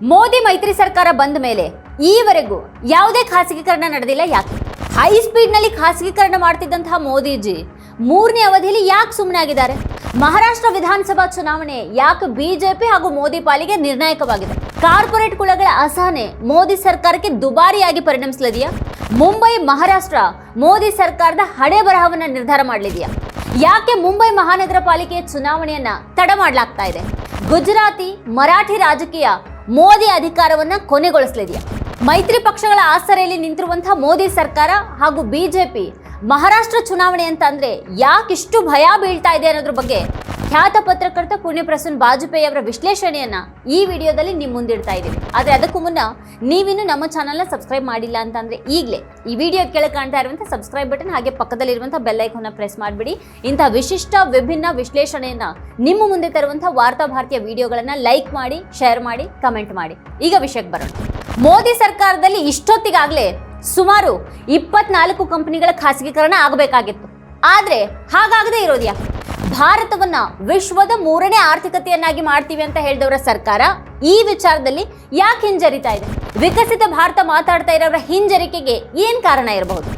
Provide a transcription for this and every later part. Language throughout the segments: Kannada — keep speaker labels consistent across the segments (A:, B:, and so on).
A: ಮೋದಿ ಮೈತ್ರಿ ಸರ್ಕಾರ ಬಂದ ಮೇಲೆ ಈವರೆಗೂ ಯಾವುದೇ ಖಾಸಗೀಕರಣ ನಡೆದಿಲ್ಲ ಯಾಕೆ? ಹೈ ಸ್ಪೀಡ್ನಲ್ಲಿ ಖಾಸಗೀಕರಣ ಮಾಡ್ತಿದ್ದಂತಹ ಮೋದಿಜಿ ಮೂರನೇ ಅವಧಿಯಲ್ಲಿ ಯಾಕೆ ಸುಮ್ಮನೆ ಆಗಿದ್ದಾರೆ? ಮಹಾರಾಷ್ಟ್ರ ವಿಧಾನಸಭಾ ಚುನಾವಣೆ ಯಾಕೆ ಬಿಜೆಪಿ ಹಾಗೂ ಮೋದಿ ಪಾಲಿಗೆ ನಿರ್ಣಾಯಕವಾಗಿದೆ? ಕಾರ್ಪೊರೇಟ್ ಕುಳಗಳ ಅಸಹನೆ ಮೋದಿ ಸರ್ಕಾರಕ್ಕೆ ದುಬಾರಿಯಾಗಿ ಪರಿಣಮಿಸಲಿದೆಯಾ? ಮುಂಬೈ, ಮಹಾರಾಷ್ಟ್ರ ಮೋದಿ ಸರ್ಕಾರದ ಹಣೆ ಬರಹವನ್ನ ನಿರ್ಧಾರ ಮಾಡಲಿದೆಯಾ? ಯಾಕೆ ಮುಂಬೈ ಮಹಾನಗರ ಪಾಲಿಕೆಯ ಚುನಾವಣೆಯನ್ನ ತಡ ಮಾಡಲಾಗ್ತಾ ಇದೆ? ಗುಜರಾತಿ, ಮರಾಠಿ ರಾಜಕೀಯ ಮೋದಿ ಅಧಿಕಾರವನ್ನ ಕೊನೆಗೊಳಿಸಲಿದೆಯಾ? ಮೈತ್ರಿ ಪಕ್ಷಗಳ ಆಸರೆಯಲ್ಲಿ ನಿಂತಿರುವಂತಹ ಮೋದಿ ಸರ್ಕಾರ ಹಾಗೂ ಬಿಜೆಪಿ ಮಹಾರಾಷ್ಟ್ರ ಚುನಾವಣೆ ಅಂತ ಅಂದ್ರೆ ಯಾಕಿಷ್ಟು ಭಯ ಬೀಳ್ತಾ ಇದೆ ಅನ್ನೋದ್ರ ಬಗ್ಗೆ ಖ್ಯಾತ ಪತ್ರಕರ್ತ ಪುಣ್ಯ ಪ್ರಸನ್ನ ಬಾಜಪೇಯಿ ಅವರ ವಿಶ್ಲೇಷಣೆಯನ್ನ ಈ ವಿಡಿಯೋದಲ್ಲಿ ನಿಮ್ಮ ಮುಂದಿಡ್ತಾ ಇದ್ದೀವಿ. ಆದರೆ ಅದಕ್ಕೂ ಮುನ್ನ ನೀವಿನ್ನು ನಮ್ಮ ಚಾನಲ್ನ ಸಬ್ಸ್ಕ್ರೈಬ್ ಮಾಡಿಲ್ಲ ಅಂತಂದ್ರೆ ಈಗಲೇ ಈ ವಿಡಿಯೋ ಕೆಳಗೆ ಕಾಣ್ತಾ ಇರುವಂಥ ಸಬ್ಸ್ಕ್ರೈಬ್ ಬಟನ್ ಹಾಗೆ ಪಕ್ಕದಲ್ಲಿರುವಂಥ ಐಕಾನ್ನ ಪ್ರೆಸ್ ಮಾಡಿಬಿಡಿ. ಇಂತಹ ವಿಶಿಷ್ಟ ವಿಭಿನ್ನ ವಿಶ್ಲೇಷಣೆಯನ್ನ ನಿಮ್ಮ ಮುಂದೆ ತರುವಂಥ ವಾರ್ತಾ ಭಾರತೀಯ ವಿಡಿಯೋಗಳನ್ನ ಲೈಕ್ ಮಾಡಿ, ಶೇರ್ ಮಾಡಿ, ಕಮೆಂಟ್ ಮಾಡಿ. ಈಗ ವಿಷಯಕ್ಕೆ ಬರೋಣ. ಮೋದಿ ಸರ್ಕಾರದಲ್ಲಿ ಇಷ್ಟೊತ್ತಿಗಾಗಲೇ ಸುಮಾರು ಇಪ್ಪತ್ನಾಲ್ಕು ಕಂಪನಿಗಳ ಖಾಸಗೀಕರಣ ಆಗಬೇಕಾಗಿತ್ತು. ಆದ್ರೆ ಹಾಗಾಗದೇ ಇರೋದ್ಯಾ ಭಾರತವನ್ನ ವಿಶ್ವದ ಮೂರನೇ ಆರ್ಥಿಕತೆಯನ್ನಾಗಿ ಮಾಡ್ತೀವಿ ಅಂತ ಹೇಳಿದವರ ಸರ್ಕಾರ ಈ ವಿಚಾರದಲ್ಲಿ ಯಾಕೆ ಹಿಂಜರಿತಾ ಇದೆ? ವಿಕಸಿತ ಭಾರತ ಮಾತಾಡ್ತಾ ಇರೋರ ಹಿಂಜರಿಕೆಗೆ ಏನ್ ಕಾರಣ ಇರಬಹುದು?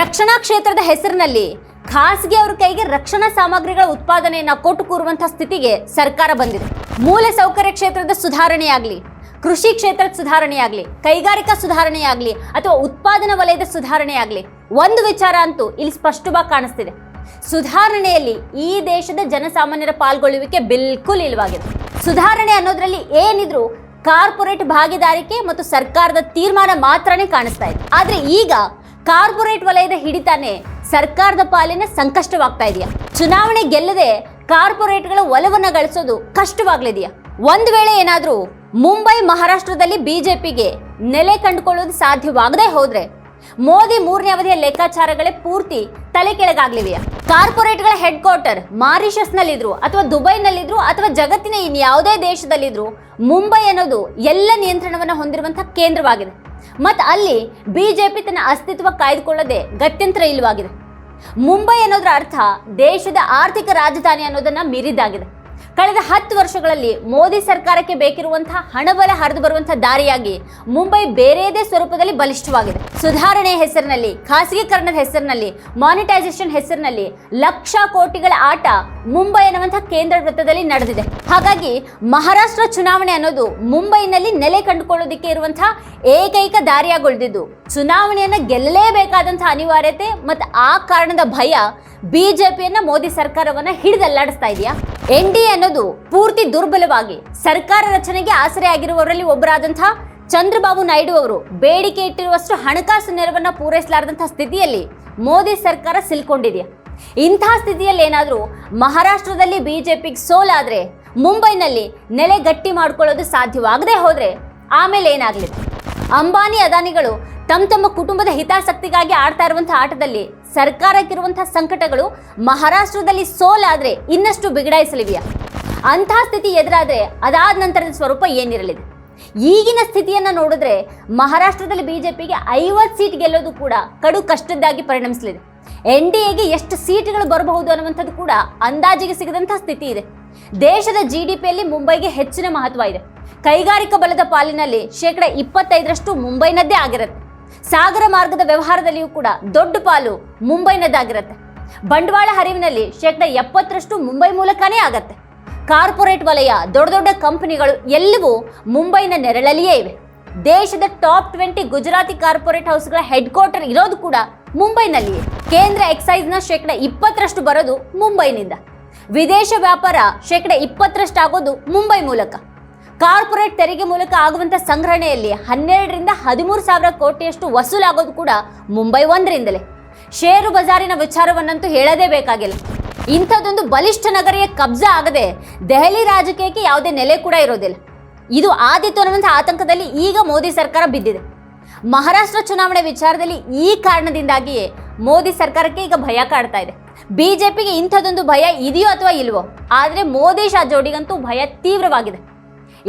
A: ರಕ್ಷಣಾ ಕ್ಷೇತ್ರದ ಹೆಸರಿನಲ್ಲಿ ಖಾಸಗಿ ಅವರ ಕೈಗೆ ರಕ್ಷಣಾ ಸಾಮಗ್ರಿಗಳ ಉತ್ಪಾದನೆಯನ್ನ ಕೊಟ್ಟು ಕೂರುವಂತಹ ಸ್ಥಿತಿಗೆ ಸರ್ಕಾರ ಬಂದಿದೆ. ಮೂಲ ಸೌಕರ್ಯ ಕ್ಷೇತ್ರದ ಸುಧಾರಣೆಯಾಗಲಿ, ಕೃಷಿ ಕ್ಷೇತ್ರದ ಸುಧಾರಣೆಯಾಗಲಿ, ಕೈಗಾರಿಕಾ ಸುಧಾರಣೆಯಾಗಲಿ, ಅಥವಾ ಉತ್ಪಾದನಾ ವಲಯದ ಸುಧಾರಣೆಯಾಗಲಿ, ಒಂದು ವಿಚಾರ ಅಂತೂ ಇಲ್ಲಿ ಸ್ಪಷ್ಟವಾಗಿ ಕಾಣಿಸ್ತಿದೆ. ಸುಧಾರಣೆಯಲ್ಲಿ ಈ ದೇಶದ ಜನಸಾಮಾನ್ಯರ ಪಾಲ್ಗೊಳ್ಳುವಿಕೆ ಬಿಲ್ಕುಲ್ ಇಲ್ವಾಗಿದೆ. ಸುಧಾರಣೆ ಅನ್ನೋದ್ರಲ್ಲಿ ಏನಿದ್ರು ಕಾರ್ಪೊರೇಟ್ ಭಾಗಿದಾರಿಕೆ ಮತ್ತು ಸರ್ಕಾರದ ತೀರ್ಮಾನ ಮಾತ್ರನೇ ಕಾಣಿಸ್ತಾ ಇದೆ. ಆದ್ರೆ ಈಗ ಕಾರ್ಪೊರೇಟ್ ವಲಯದ ಹಿಡಿತಾನೆ ಸರ್ಕಾರದ ಪಾಲಿನ ಸಂಕಷ್ಟವಾಗ್ತಾ ಇದೆಯಾ? ಚುನಾವಣೆ ಗೆಲ್ಲದೆ ಕಾರ್ಪೊರೇಟ್ಗಳ ಒಲವನ್ನ ಗಳಿಸೋದು ಕಷ್ಟವಾಗ್ಲಿದೆಯಾ? ಒಂದು ವೇಳೆ ಏನಾದ್ರೂ ಮುಂಬೈ ಮಹಾರಾಷ್ಟ್ರದಲ್ಲಿ ಬಿಜೆಪಿಗೆ ನೆಲೆ ಕಂಡುಕೊಳ್ಳೋದು ಸಾಧ್ಯವಾಗದೇ ಹೋದ್ರೆ ಮೋದಿ ಮೂರನೇ ಅವಧಿಯ ಲೆಕ್ಕಾಚಾರಗಳೇ ಪೂರ್ತಿ ತಲೆ ಕೆಳಗಾಗ್ಲಿವೆಯಾ ಕಾರ್ಪೊರೇಟ್ಗಳ ಹೆಡ್ ಕ್ವಾರ್ಟರ್ ಮಾರಿಷಸ್ನಲ್ಲಿದ್ರು ಅಥವಾ ದುಬೈನಲ್ಲಿದ್ರು ಅಥವಾ ಜಗತ್ತಿನ ಇನ್ಯಾವುದೇ ದೇಶದಲ್ಲಿದ್ರು ಮುಂಬೈ ಅನ್ನೋದು ಎಲ್ಲ ನಿಯಂತ್ರಣವನ್ನ ಹೊಂದಿರುವಂತಹ ಕೇಂದ್ರವಾಗಿದೆ. ಮತ್ತು ಅಲ್ಲಿ ಬಿಜೆಪಿ ತನ್ನ ಅಸ್ತಿತ್ವ ಕಾಯ್ದುಕೊಳ್ಳದೆ ಗತ್ಯಂತರ ಇಲ್ಲವಾಗಿದೆ. ಮುಂಬೈ ಅನ್ನೋದರ ಅರ್ಥ ದೇಶದ ಆರ್ಥಿಕ ರಾಜಧಾನಿ ಅನ್ನೋದನ್ನ ಮೀರಿದ್ದಾಗಿದೆ. ಕಳೆದ ಹತ್ತು ವರ್ಷಗಳಲ್ಲಿ ಮೋದಿ ಸರ್ಕಾರಕ್ಕೆ ಬೇಕಿರುವಂತಹ ಹಣಬಲ ಹರಿದು ಬರುವಂತಹ ದಾರಿಯಾಗಿ ಮುಂಬೈ ಬೇರೆಯದೇ ಸ್ವರೂಪದಲ್ಲಿ ಬಲಿಷ್ಠವಾಗಿದೆ. ಸುಧಾರಣೆ ಹೆಸರಿನಲ್ಲಿ, ಖಾಸಗೀಕರಣದ ಹೆಸರಿನಲ್ಲಿ ಮಾನಿಟೈಸೇಷನ್ ಹೆಸರಿನಲ್ಲಿ ಲಕ್ಷ ಕೋಟಿಗಳ ಆಟ ಮುಂಬೈ ಅನ್ನುವಂತಹ ಕೇಂದ್ರ ವೃತ್ತದಲ್ಲಿ ನಡೆದಿದೆ. ಹಾಗಾಗಿ ಮಹಾರಾಷ್ಟ್ರ ಚುನಾವಣೆ ಅನ್ನೋದು ಮುಂಬೈನಲ್ಲಿ ನೆಲೆ ಕಂಡುಕೊಳ್ಳೋದಿಕ್ಕೆ ಇರುವಂತಹ ಏಕೈಕ ದಾರಿಯಾಗೊಳ್ದಿದ್ದು. ಚುನಾವಣೆಯನ್ನು ಗೆಲ್ಲಲೇಬೇಕಾದಂತಹ ಅನಿವಾರ್ಯತೆ ಮತ್ತು ಆ ಕಾರಣದ ಭಯ ಬಿಜೆಪಿಯನ್ನ ಮೋದಿ ಸರ್ಕಾರವನ್ನ ಹಿಡಿದಲ್ಲಾಡಿಸ್ತಾ ಇದೆಯಾ? ಎನ್ ಡಿ ಅನ್ನೋದು ಪೂರ್ತಿ ದುರ್ಬಲವಾಗಿ ಸರ್ಕಾರ ರಚನೆಗೆ ಆಸರೆ ಆಗಿರುವವರಲ್ಲಿ ಒಬ್ಬರಾದಂತಹ ಚಂದ್ರಬಾಬು ನಾಯ್ಡು ಅವರು ಬೇಡಿಕೆ ಇಟ್ಟಿರುವಷ್ಟು ಹಣಕಾಸು ನೆರವನ್ನ ಪೂರೈಸಲಾರದಂತಹ ಸ್ಥಿತಿಯಲ್ಲಿ ಮೋದಿ ಸರ್ಕಾರ ಸಿಲ್ಕೊಂಡಿದೆಯಾ ಇಂಥ ಸ್ಥಿತಿಯಲ್ಲಿ ಏನಾದರೂ ಮಹಾರಾಷ್ಟ್ರದಲ್ಲಿ ಬಿಜೆಪಿಗೆ ಸೋಲಾದ್ರೆ ಮುಂಬೈನಲ್ಲಿ ನೆಲೆ ಗಟ್ಟಿ ಮಾಡ್ಕೊಳ್ಳೋದು ಸಾಧ್ಯವಾಗದೇ ಹೋದರೆ ಆಮೇಲೆ ಏನಾಗಲಿ? ಅಂಬಾನಿ ಅದಾನಿಗಳು ತಮ್ಮ ತಮ್ಮ ಕುಟುಂಬದ ಹಿತಾಸಕ್ತಿಗಾಗಿ ಆಡ್ತಾ ಇರುವಂತಹ ಆಟದಲ್ಲಿ ಸರ್ಕಾರಕ್ಕಿರುವಂತಹ ಸಂಕಟಗಳು ಮಹಾರಾಷ್ಟ್ರದಲ್ಲಿ ಸೋಲಾದ್ರೆ ಇನ್ನಷ್ಟು ಬಿಗಡಾಯಿಸಲಿವೆಯಾ? ಅಂತಹ ಸ್ಥಿತಿ ಎದುರಾದ್ರೆ ಅದಾದ ನಂತರದ ಸ್ವರೂಪ ಏನಿರಲಿದೆ? ಈಗಿನ ಸ್ಥಿತಿಯನ್ನ ನೋಡಿದ್ರೆ ಮಹಾರಾಷ್ಟ್ರದಲ್ಲಿ ಬಿಜೆಪಿಗೆ ಐವತ್ತು ಸೀಟ್ ಗೆಲ್ಲೋದು ಕೂಡ ಕಡು ಕಷ್ಟದ್ದಾಗಿ ಪರಿಣಮಿಸಲಿದೆ. ಎನ್ ಡಿ ಎಗೆ ಎಷ್ಟು ಸೀಟ್ಗಳು ಬರಬಹುದು ಅನ್ನುವಂಥದ್ದು ಕೂಡ ಅಂದಾಜಿಗೆ ಸಿಗದಂತಹ ಸ್ಥಿತಿ ಇದೆ. ದೇಶದ ಜಿ ಡಿ ಪಿಯಲ್ಲಿ ಮುಂಬೈಗೆ ಹೆಚ್ಚಿನ ಮಹತ್ವ ಇದೆ. ಕೈಗಾರಿಕಾ ಬಲದ ಪಾಲಿನಲ್ಲಿ ಶೇಕಡ ಇಪ್ಪತ್ತೈದರಷ್ಟು ಮುಂಬೈನದ್ದೇ ಆಗಿರುತ್ತೆ. ಸಾಗರ ಮಾರ್ಗದ ವ್ಯವಹಾರದಲ್ಲಿಯೂ ಕೂಡ ದೊಡ್ಡ ಪಾಲು ಮುಂಬೈನದ್ದಾಗಿರುತ್ತೆ. ಬಂಡವಾಳ ಹರಿವಿನಲ್ಲಿ ಶೇಕಡ ಎಪ್ಪತ್ತರಷ್ಟು ಮುಂಬೈ ಮೂಲಕನೇ ಆಗತ್ತೆ. ಕಾರ್ಪೊರೇಟ್ ವಲಯ, ದೊಡ್ಡ ದೊಡ್ಡ ಕಂಪನಿಗಳು ಎಲ್ಲವೂ ಮುಂಬೈನ ನೆರಳಲ್ಲಿಯೇ ಇವೆ. ದೇಶದ ಟಾಪ್ ಟ್ವೆಂಟಿ ಗುಜರಾತಿ ಕಾರ್ಪೊರೇಟ್ ಹೌಸ್ಗಳ ಹೆಡ್ ಕ್ವಾರ್ಟರ್ ಇರೋದು ಕೂಡ ಮುಂಬೈನಲ್ಲಿಯೇ. ಕೇಂದ್ರ ಎಕ್ಸೈಸ್ನ ಶೇಕಡ ಇಪ್ಪತ್ತರಷ್ಟು ಬರೋದು ಮುಂಬೈನಿಂದ. ವಿದೇಶ ವ್ಯಾಪಾರ ಶೇಕಡ ಇಪ್ಪತ್ತರಷ್ಟು ಆಗೋದು ಮುಂಬೈ ಮೂಲಕ. ಕಾರ್ಪೊರೇಟ್ ತೆರಿಗೆ ಮೂಲಕ ಆಗುವಂಥ ಸಂಗ್ರಹಣೆಯಲ್ಲಿ ಹನ್ನೆರಡರಿಂದ ಹದಿಮೂರು ಸಾವಿರ ಕೋಟಿಯಷ್ಟು ವಸೂಲಾಗೋದು ಕೂಡ ಮುಂಬೈ ಒಂದರಿಂದಲೇ. ಷೇರು ಬಜಾರಿನ ವಿಚಾರವನ್ನಂತೂ ಹೇಳದೇ ಬೇಕಾಗಿಲ್ಲ. ಇಂಥದ್ದೊಂದು ಬಲಿಷ್ಠ ನಗರಿಯ ಕಬ್ಜಾ ಆಗದೆ ದೆಹಲಿ ರಾಜಕೀಯಕ್ಕೆ ಯಾವುದೇ ನೆಲೆ ಕೂಡ ಇರೋದಿಲ್ಲ. ಇದು ಆದಿತ್ತು ಅನ್ನುವಂಥ ಆತಂಕದಲ್ಲಿ ಈಗ ಮೋದಿ ಸರ್ಕಾರ ಬಿದ್ದಿದೆ. ಮಹಾರಾಷ್ಟ್ರ ಚುನಾವಣೆ ವಿಚಾರದಲ್ಲಿ ಈ ಕಾರಣದಿಂದಾಗಿಯೇ ಮೋದಿ ಸರ್ಕಾರಕ್ಕೆ ಈಗ ಭಯ ಕಾಡ್ತಾ ಇದೆ. ಬಿಜೆಪಿಗೆ ಇಂಥದ್ದೊಂದು ಭಯ ಇದೆಯೋ ಅಥವಾ ಇಲ್ವೋ, ಆದರೆ ಮೋದಿ ಶಾ ಜೋಡಿಗಂತೂ ಭಯ ತೀವ್ರವಾಗಿದೆ.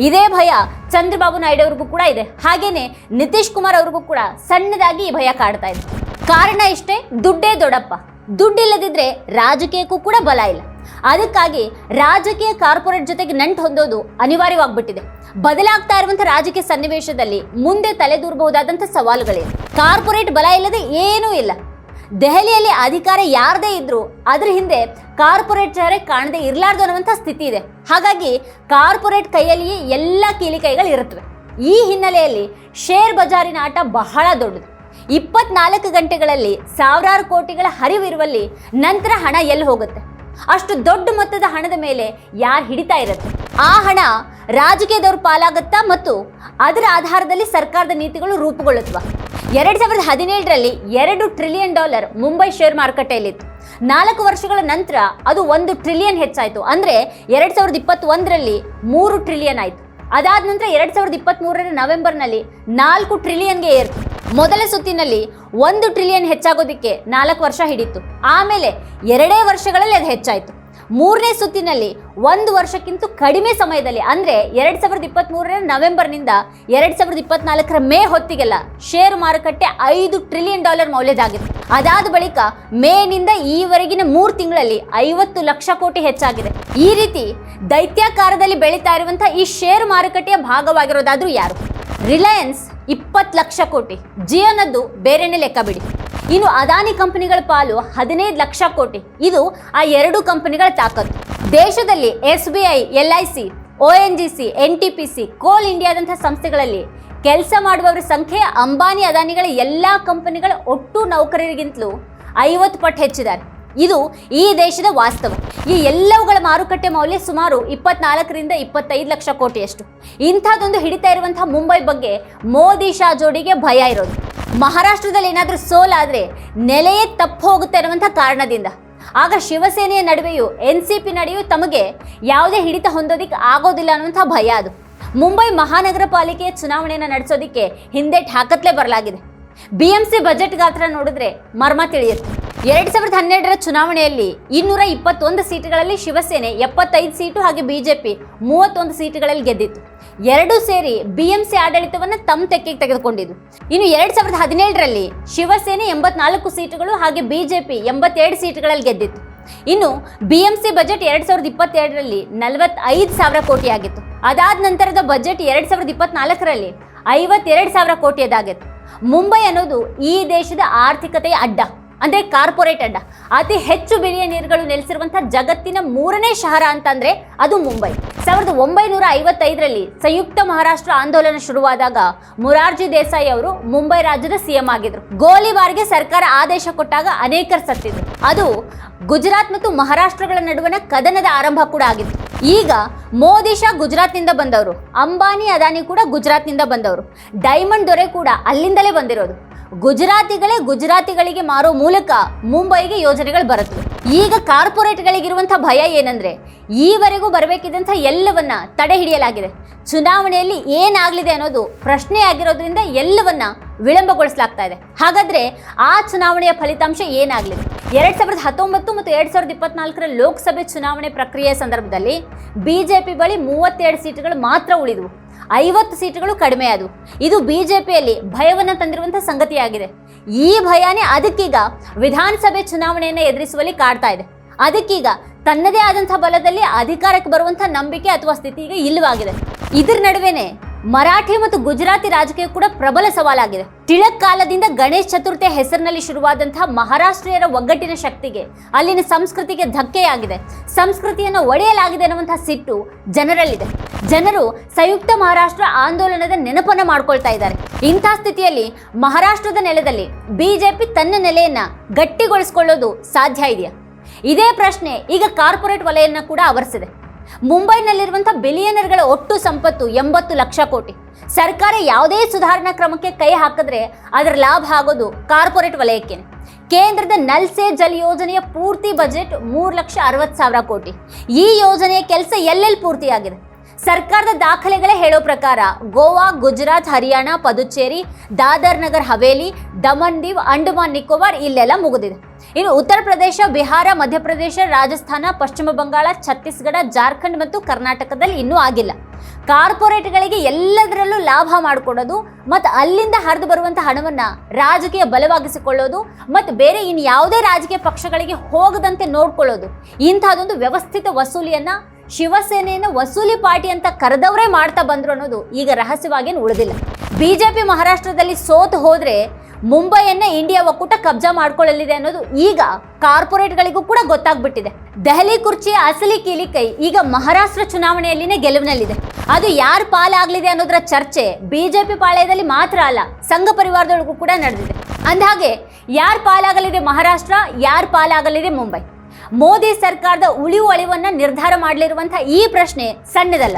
A: ಇದೇ ಭಯ ಚಂದ್ರಬಾಬು ನಾಯ್ಡು ಅವ್ರಿಗೂ ಕೂಡ ಇದೆ. ಹಾಗೇನೆ ನಿತೀಶ್ ಕುಮಾರ್ ಅವ್ರಿಗೂ ಕೂಡ ಸಣ್ಣದಾಗಿ ಭಯ ಕಾಡ್ತಾ ಇದೆ. ಕಾರಣ ಇಷ್ಟೇ, ದುಡ್ಡೇ ದೊಡ್ಡಪ್ಪ. ದುಡ್ಡಿಲ್ಲದಿದ್ರೆ ರಾಜಕೀಯಕ್ಕೂ ಕೂಡ ಬಲ ಇಲ್ಲ. ಅದಕ್ಕಾಗಿ ರಾಜಕೀಯ ಕಾರ್ಪೊರೇಟ್ ಜೊತೆಗೆ ನಂಟು ಹೊಂದೋದು ಅನಿವಾರ್ಯವಾಗ್ಬಿಟ್ಟಿದೆ. ಬದಲಾಗ್ತಾ ಇರುವಂತಹ ರಾಜಕೀಯ ಸನ್ನಿವೇಶದಲ್ಲಿ ಮುಂದೆ ತಲೆದೂರಬಹುದಾದಂಥ ಸವಾಲುಗಳಿವೆ ಕಾರ್ಪೊರೇಟ್ ಬಲ ಇಲ್ಲದೆ ಏನೂ ಇಲ್ಲ. ದೆಹಲಿಯಲ್ಲಿ ಅಧಿಕಾರ ಯಾರದೇ ಇದ್ರು ಅದ್ರ ಹಿಂದೆ ಕಾರ್ಪೊರೇಟ್ ಚಹರೆ ಕಾಣದೇ ಇರಲಾರ್ದು ಅನ್ನುವಂಥ ಸ್ಥಿತಿ ಇದೆ. ಹಾಗಾಗಿ ಕಾರ್ಪೊರೇಟ್ ಕೈಯಲ್ಲಿಯೇ ಎಲ್ಲ ಕೀಲಿಕೈಗಳು ಇರುತ್ತವೆ. ಈ ಹಿನ್ನೆಲೆಯಲ್ಲಿ ಶೇರ್ ಬಜಾರಿನ ಆಟ ಬಹಳ ದೊಡ್ಡದು. ಇಪ್ಪತ್ನಾಲ್ಕು ಗಂಟೆಗಳಲ್ಲಿ ಸಾವಿರಾರು ಕೋಟಿಗಳ ಹರಿವಿರುವಲ್ಲಿ ನಂತರ ಹಣ ಎಲ್ಲಿ ಹೋಗುತ್ತೆ? ಅಷ್ಟು ದೊಡ್ಡ ಮೊತ್ತದ ಹಣದ ಮೇಲೆ ಯಾರು ಹಿಡಿತಾ ಇರುತ್ತೆ? ಆ ಹಣ ರಾಜಕೀಯದವ್ರ ಪಾಲಾಗುತ್ತಾ ಮತ್ತು ಅದರ ಆಧಾರದಲ್ಲಿ ಸರ್ಕಾರದ ನೀತಿಗಳು ರೂಪುಗೊಳ್ಳುತ್ತವೆ? ಎರಡ್ ಸಾವಿರದ ಹದಿನೇಳರಲ್ಲಿ ಎರಡು ಟ್ರಿಲಿಯನ್ ಡಾಲರ್ ಮುಂಬೈ ಶೇರ್ ಮಾರುಕಟ್ಟೆಯಲ್ಲಿತ್ತು. ನಾಲ್ಕು ವರ್ಷಗಳ ನಂತರ ಅದು ಒಂದು ಟ್ರಿಲಿಯನ್ ಹೆಚ್ಚಾಯಿತು. ಅಂದರೆ ಎರಡ್ ಸಾವಿರದ ಇಪ್ಪತ್ತೊಂದರಲ್ಲಿ ಮೂರು ಟ್ರಿಲಿಯನ್ ಆಯಿತು. ಅದಾದ ನಂತರ ಎರಡ್ ಸಾವಿರದ ಇಪ್ಪತ್ತ್ಮೂರರ ನವೆಂಬರ್ನಲ್ಲಿ ನಾಲ್ಕು ಟ್ರಿಲಿಯನ್ಗೆ ಏರ್ತು. ಮೊದಲ ಸುತ್ತಿನಲ್ಲಿ ಒಂದು ಟ್ರಿಲಿಯನ್ ಹೆಚ್ಚಾಗೋದಕ್ಕೆ ನಾಲ್ಕು ವರ್ಷ ಹಿಡಿತು. ಆಮೇಲೆ ಎರಡೇ ವರ್ಷಗಳಲ್ಲಿ ಅದು ಹೆಚ್ಚಾಯಿತು. ಮೂರನೇ ಸುತ್ತಿನಲ್ಲಿ ಒಂದು ವರ್ಷಕ್ಕಿಂತ ಕಡಿಮೆ ಸಮಯದಲ್ಲಿ, ಅಂದರೆ ಎರಡು ಸಾವಿರದ ಇಪ್ಪತ್ತ್ಮೂರರ ನವೆಂಬರ್ನಿಂದ ಎರಡು ಸಾವಿರದ ಇಪ್ಪತ್ನಾಲ್ಕರ ಮೇ ಹೊತ್ತಿಗೆಲ್ಲ ಷೇರು ಮಾರುಕಟ್ಟೆ ಐದು ಟ್ರಿಲಿಯನ್ ಡಾಲರ್ ಮೌಲ್ಯದಾಗಿದೆ ಅದಾದ ಬಳಿಕ ಮೇನಿಂದ ಈವರೆಗಿನ ಮೂರು ತಿಂಗಳಲ್ಲಿ ಐವತ್ತು ಲಕ್ಷ ಕೋಟಿ ಹೆಚ್ಚಾಗಿದೆ. ಈ ರೀತಿ ದೈತ್ಯಾಕಾರದಲ್ಲಿ ಬೆಳೀತಾ ಇರುವಂತಹ ಈ ಷೇರು ಮಾರುಕಟ್ಟೆಯ ಭಾಗವಾಗಿರೋದಾದ್ರೂ ಯಾರು? ರಿಲಯನ್ಸ್ ಇಪ್ಪತ್ತು ಲಕ್ಷ ಕೋಟಿ. ಜಿಯೋನದ್ದು ಬೇರೆನೇ ಲೆಕ್ಕ ಬಿಡಿ. ಇನ್ನು ಅದಾನಿ ಕಂಪನಿಗಳ ಪಾಲು ಹದಿನೈದು ಲಕ್ಷ ಕೋಟಿ. ಇದು ಆ ಎರಡು ಕಂಪನಿಗಳ ತಾಕತ್ತು. ದೇಶದಲ್ಲಿ S B I, L I C, O N G C, N T P C, coal ಇಂಡಿಯಾದಂಥ ಸಂಸ್ಥೆಗಳಲ್ಲಿ ಕೆಲಸ ಮಾಡುವವರ ಸಂಖ್ಯೆ ಅಂಬಾನಿ ಅದಾನಿಗಳ ಎಲ್ಲ ಕಂಪನಿಗಳ ಒಟ್ಟು ನೌಕರರಿಗಿಂತಲೂ ಐವತ್ತು ಪಟ್ಟು ಹೆಚ್ಚಿದ್ದಾರೆ. ಇದು ಈ ದೇಶದ ವಾಸ್ತವ. ಈ ಎಲ್ಲವುಗಳ ಮಾರುಕಟ್ಟೆ ಮೌಲ್ಯ ಸುಮಾರು ಇಪ್ಪತ್ನಾಲ್ಕರಿಂದ ಇಪ್ಪತ್ತೈದು ಲಕ್ಷ ಕೋಟಿಯಷ್ಟು. ಇಂಥದ್ದೊಂದು ಹಿಡಿತಾ ಇರುವಂತಹ ಮುಂಬೈ ಬಗ್ಗೆ ಮೋದಿ ಶಾ ಜೋಡಿಗೆ ಭಯ ಇರೋದು. ಮಹಾರಾಷ್ಟ್ರದಲ್ಲಿ ಏನಾದರೂ ಸೋಲಾದರೆ ನೆಲೆಯೇ ತಪ್ಪು ಹೋಗುತ್ತೆ ಅನ್ನುವಂಥ ಕಾರಣದಿಂದ. ಆಗ ಶಿವಸೇನೆಯ ನಡುವೆಯೂ ಎನ್ ಸಿ ಪಿ ನಡೆಯೂ ತಮಗೆ ಯಾವುದೇ ಹಿಡಿತ ಹೊಂದೋದಿಕ್ಕೆ ಆಗೋದಿಲ್ಲ ಅನ್ನುವಂಥ ಭಯ ಅದು. ಮುಂಬೈ ಮಹಾನಗರ ಪಾಲಿಕೆಯ ಚುನಾವಣೆಯನ್ನು ನಡೆಸೋದಿಕ್ಕೆ ಹಿಂದೆ ಹಾಕತ್ಲೇ ಬರಲಾಗಿದೆ. ಬಿ ಎಂ ಸಿ ಬಜೆಟ್ ಗಾತ್ರ ನೋಡಿದ್ರೆ ಮರ್ಮ ತಿಳಿಯುತ್ತೆ. ಎರಡ್ ಸಾವಿರದ ಹನ್ನೆರಡರ ಚುನಾವಣೆಯಲ್ಲಿ ಇನ್ನೂರ ಇಪ್ಪತ್ತೊಂದು ಸೀಟುಗಳಲ್ಲಿ ಶಿವಸೇನೆ ಎಪ್ಪತ್ತೈದು ಸೀಟು ಹಾಗೆ ಬಿಜೆಪಿ ಮೂವತ್ತೊಂದು ಸೀಟುಗಳಲ್ಲಿ ಗೆದ್ದಿತ್ತು. ಎರಡೂ ಸೇರಿ ಬಿಎಂಸಿ ಆಡಳಿತವನ್ನು ತಮ್ಮ ತೆಕ್ಕೆಗೆ ತೆಗೆದುಕೊಂಡಿದ್ದು ಇನ್ನು ಎರಡ್ ಸಾವಿರದ ಹದಿನೇಳರಲ್ಲಿ ಶಿವಸೇನೆ ಎಂಬತ್ನಾಲ್ಕು ಸೀಟುಗಳು ಹಾಗೆ ಬಿಜೆಪಿ ಎಂಬತ್ತೆರಡು ಸೀಟುಗಳಲ್ಲಿ ಗೆದ್ದಿತ್ತು. ಇನ್ನು ಬಿಎಂಸಿ ಬಜೆಟ್ ಎರಡ್ ಸಾವಿರದ ಇಪ್ಪತ್ತೆರಡರಲ್ಲಿ ನಲವತ್ತೈದು ಸಾವಿರ ಕೋಟಿ ಆಗಿತ್ತು ಅದಾದ ನಂತರದ ಬಜೆಟ್ ಎರಡ್ ಸಾವಿರದ ಇಪ್ಪತ್ನಾಲ್ಕರಲ್ಲಿ ಐವತ್ತೆರಡು ಸಾವಿರ ಕೋಟಿಯದಾಗಿತ್ತು. ಮುಂಬೈ ಅನ್ನೋದು ಈ ದೇಶದ ಆರ್ಥಿಕತೆಯ ಅಡ್ಡ. ಅಂದ್ರೆ ಕಾರ್ಪೊರೇಟ್ ಅಡ್ಡ. ಅತಿ ಹೆಚ್ಚು ಬಿಲಿಯನಿಯರ್ಗಳು ನೆಲೆಸಿರುವಂಥ ಜಗತ್ತಿನ ಮೂರನೇ ಶಹರ ಅಂತಂದರೆ ಅದು ಮುಂಬೈ. ಸಾವಿರದ ಒಂಬೈನೂರ ಐವತ್ತೈದರಲ್ಲಿ ಸಂಯುಕ್ತ ಮಹಾರಾಷ್ಟ್ರ ಆಂದೋಲನ ಶುರುವಾದಾಗ ಮುರಾರ್ಜಿ ದೇಸಾಯಿ ಅವರು ಮುಂಬೈ ರಾಜ್ಯದ ಸಿಎಂ ಆಗಿದ್ರು. ಗೋಲಿಬಾರ್ಗೆ ಸರ್ಕಾರ ಆದೇಶ ಕೊಟ್ಟಾಗ ಅನೇಕರು ಸತ್ತಿದ್ರು. ಅದು ಗುಜರಾತ್ ಮತ್ತು ಮಹಾರಾಷ್ಟ್ರಗಳ ನಡುವಿನ ಕದನದ ಆರಂಭ ಕೂಡ ಆಗಿತ್ತು. ಈಗ ಮೋದಿ ಶಾ ಗುಜರಾತ್ನಿಂದ ಬಂದವರು. ಅಂಬಾನಿ, ಅದಾನಿ ಕೂಡ ಗುಜರಾತ್ನಿಂದ ಬಂದವರು. ಡೈಮಂಡ್ ದೊರೆ ಕೂಡ ಅಲ್ಲಿಂದಲೇ ಬಂದಿರೋದು. ಗುಜರಾತಿಗಳೇ ಗುಜರಾತಿಗಳಿಗೆ ಮಾರೋ ಮೂಲಕ ಮುಂಬೈಗೆ ಯೋಜನೆಗಳು ಬರುತ್ತವೆ ಈಗ ಕಾರ್ಪೊರೇಟ್ಗಳಿಗಿರುವಂಥ ಭಯ ಏನಂದ್ರೆ, ಈವರೆಗೂ ಬರಬೇಕಿದ್ದಂಥ ಎಲ್ಲವನ್ನ ತಡೆ ಹಿಡಿಯಲಾಗಿದೆ. ಚುನಾವಣೆಯಲ್ಲಿ ಏನಾಗಲಿದೆ ಅನ್ನೋದು ಪ್ರಶ್ನೆ ಆಗಿರೋದ್ರಿಂದ ಎಲ್ಲವನ್ನ ವಿಳಂಬಗೊಳಿಸಲಾಗ್ತಾ ಇದೆ. ಹಾಗಾದ್ರೆ ಆ ಚುನಾವಣೆಯ ಫಲಿತಾಂಶ ಏನಾಗಲಿದೆ? ಎರಡ್ ಸಾವಿರದ ಹತ್ತೊಂಬತ್ತು ಮತ್ತು ಎರಡ್ ಸಾವಿರದ ಇಪ್ಪತ್ನಾಲ್ಕರ ಲೋಕಸಭೆ ಚುನಾವಣೆ ಪ್ರಕ್ರಿಯೆಯ ಸಂದರ್ಭದಲ್ಲಿ ಬಿಜೆಪಿ ಬಳಿ ಮೂವತ್ತೆರಡು ಸೀಟುಗಳು ಮಾತ್ರ ಉಳಿದವು. ಐವತ್ತು ಸೀಟುಗಳು ಕಡಿಮೆ ಆದವು ಇದು ಬಿಜೆಪಿಯಲ್ಲಿ ಭಯವನ್ನು ತಂದಿರುವಂಥ ಸಂಗತಿಯಾಗಿದೆ. ಈ ಭಯನೇ ಅದಕ್ಕೀಗ ವಿಧಾನಸಭೆ ಚುನಾವಣೆಯನ್ನು ಎದುರಿಸುವಲ್ಲಿ ಕಾಡ್ತಾ ಇದೆ. ಅದಕ್ಕೀಗ ತನ್ನದೇ ಆದಂತಹ ಬಲದಲ್ಲಿ ಅಧಿಕಾರಕ್ಕೆ ಬರುವಂಥ ನಂಬಿಕೆ ಅಥವಾ ಸ್ಥಿತಿ ಈಗ ಇಲ್ಲವಾಗಿದೆ. ಇದ್ರ ನಡುವೆನೆ ಮರಾಠಿ ಮತ್ತು ಗುಜರಾತಿ ರಾಜಕೀಯ ಕೂಡ ಪ್ರಬಲ ಸವಾಲಾಗಿದೆ. ತಿಳಕ್ ಕಾಲದಿಂದ ಗಣೇಶ್ ಚತುರ್ಥಿ ಹೆಸರಿನಲ್ಲಿ ಶುರುವಾದಂತಹ ಮಹಾರಾಷ್ಟ್ರೀಯರ ಒಗ್ಗಟ್ಟಿನ ಶಕ್ತಿಗೆ, ಅಲ್ಲಿನ ಸಂಸ್ಕೃತಿಗೆ ಧಕ್ಕೆಯಾಗಿದೆ. ಸಂಸ್ಕೃತಿಯನ್ನು ಒಡೆಯಲಾಗಿದೆ ಅನ್ನುವಂತಹ ಸಿಟ್ಟು ಜನರಲ್ಲಿದೆ. ಜನರು ಸಂಯುಕ್ತ ಮಹಾರಾಷ್ಟ್ರ ಆಂದೋಲನದ ನೆನಪನ್ನ ಮಾಡ್ಕೊಳ್ತಾ ಇದ್ದಾರೆ. ಇಂಥ ಸ್ಥಿತಿಯಲ್ಲಿ ಮಹಾರಾಷ್ಟ್ರದ ನೆಲದಲ್ಲಿ ಬಿಜೆಪಿ ತನ್ನ ನೆಲೆಯನ್ನ ಗಟ್ಟಿಗೊಳಿಸಿಕೊಳ್ಳೋದು ಸಾಧ್ಯ ಇದೆಯಾ? ಇದೇ ಪ್ರಶ್ನೆ ಈಗ ಕಾರ್ಪೊರೇಟ್ ವಲಯನ್ನ ಕೂಡ ಆವರಿಸಿದೆ. ಮುಂಬೈನಲ್ಲಿರುವಂಥ ಬಿಲಿಯನರ್ಗಳ ಒಟ್ಟು ಸಂಪತ್ತು ಎಂಬತ್ತು ಲಕ್ಷ ಕೋಟಿ. ಸರ್ಕಾರ ಯಾವುದೇ ಸುಧಾರಣಾ ಕ್ರಮಕ್ಕೆ ಕೈ ಹಾಕಿದ್ರೆ ಅದರ ಲಾಭ ಆಗೋದು ಕಾರ್ಪೊರೇಟ್ ವಲಯಕ್ಕೆ ಕೇಂದ್ರದ ನಲ್ಸೆ ಜಲ್ ಯೋಜನೆಯ ಪೂರ್ತಿ ಬಜೆಟ್ ಮೂರು ಲಕ್ಷ ಅರವತ್ತು ಸಾವಿರ ಕೋಟಿ. ಈ ಯೋಜನೆಯ ಕೆಲಸ ಎಲ್ಲೆಲ್ಲಿ ಪೂರ್ತಿಯಾಗಿದೆ? ಸರ್ಕಾರದ ದಾಖಲೆಗಳೇ ಹೇಳೋ ಪ್ರಕಾರ ಗೋವಾ, ಗುಜರಾತ್, ಹರಿಯಾಣ, ಪದುಚೇರಿ, ದಾದರ್ ನಗರ್, ಹವೇಲಿ, ದಮನ್ ದೀವ್, ಅಂಡಮಾನ್ ನಿಕೋಬಾರ್ ಇಲ್ಲೆಲ್ಲ ಮುಗಿದಿದೆ. ಇನ್ನು ಉತ್ತರ ಪ್ರದೇಶ, ಬಿಹಾರ, ಮಧ್ಯಪ್ರದೇಶ, ರಾಜಸ್ಥಾನ, ಪಶ್ಚಿಮ ಬಂಗಾಳ, ಛತ್ತೀಸ್ಗಢ, ಜಾರ್ಖಂಡ್ ಮತ್ತು ಕರ್ನಾಟಕದಲ್ಲಿ ಇನ್ನೂ ಆಗಿಲ್ಲ. ಕಾರ್ಪೊರೇಟ್ಗಳಿಗೆ ಎಲ್ಲದರಲ್ಲೂ ಲಾಭ ಮಾಡಿಕೊಡೋದು ಮತ್ತು ಅಲ್ಲಿಂದ ಹರಿದು ಬರುವಂಥ ಹಣವನ್ನು ರಾಜಕೀಯ ಬಲವಾಗಿಸಿಕೊಳ್ಳೋದು ಮತ್ತು ಬೇರೆ ಇನ್ನು ಯಾವುದೇ ರಾಜಕೀಯ ಪಕ್ಷಗಳಿಗೆ ಹೋಗದಂತೆ ನೋಡ್ಕೊಳ್ಳೋದು. ಇಂಥದ್ದೊಂದು ವ್ಯವಸ್ಥಿತ ವಸೂಲಿಯನ್ನು ಶಿವಸೇನೆಯನ್ನು ವಸೂಲಿ ಪಾರ್ಟಿ ಅಂತ ಕರೆದವರೇ ಮಾಡ್ತಾ ಬಂದರು ಅನ್ನೋದು ಈಗ ರಹಸ್ಯವಾಗೇನು ಉಳಿದಿಲ್ಲ. ಬಿಜೆಪಿ ಮಹಾರಾಷ್ಟ್ರದಲ್ಲಿ ಸೋತು ಹೋದ್ರೆ ಮುಂಬೈಯನ್ನ ಇಂಡಿಯಾ ಒಕ್ಕೂಟ ಕಬ್ಜಾ ಮಾಡ್ಕೊಳ್ಳಲಿದೆ ಅನ್ನೋದು ಈಗ ಕಾರ್ಪೊರೇಟ್ಗಳಿಗೂ ಕೂಡ ಗೊತ್ತಾಗ್ಬಿಟ್ಟಿದೆ. ದೆಹಲಿ ಕುರ್ಚಿಯ ಅಸಲಿ ಕೀಲಿಕೈ ಈಗ ಮಹಾರಾಷ್ಟ್ರ ಚುನಾವಣೆಯಲ್ಲಿನೇ ಗೆಲುವಿನಲ್ಲಿದೆ. ಅದು ಯಾರ ಪಾಲಾಗಲಿದೆ ಅನ್ನೋದರ ಚರ್ಚೆ ಬಿಜೆಪಿ ಪಾಳ್ಯದಲ್ಲಿ ಮಾತ್ರ ಅಲ್ಲ, ಸಂಘ ಪರಿವಾರದೊಳಗೂ ಕೂಡ ನಡೆದಿದೆ. ಅಂದಹಾಗೆ, ಯಾರು ಪಾಲಾಗಲಿದೆ ಮಹಾರಾಷ್ಟ್ರ, ಯಾರ ಪಾಲಾಗಲಿದೆ ಮುಂಬೈ? ಮೋದಿ ಸರ್ಕಾರದ ಉಳಿವು ಅಳಿವನ್ನು ನಿರ್ಧಾರ ಮಾಡಲಿರುವಂಥ ಈ ಪ್ರಶ್ನೆ ಸಣ್ಣದಲ್ಲ.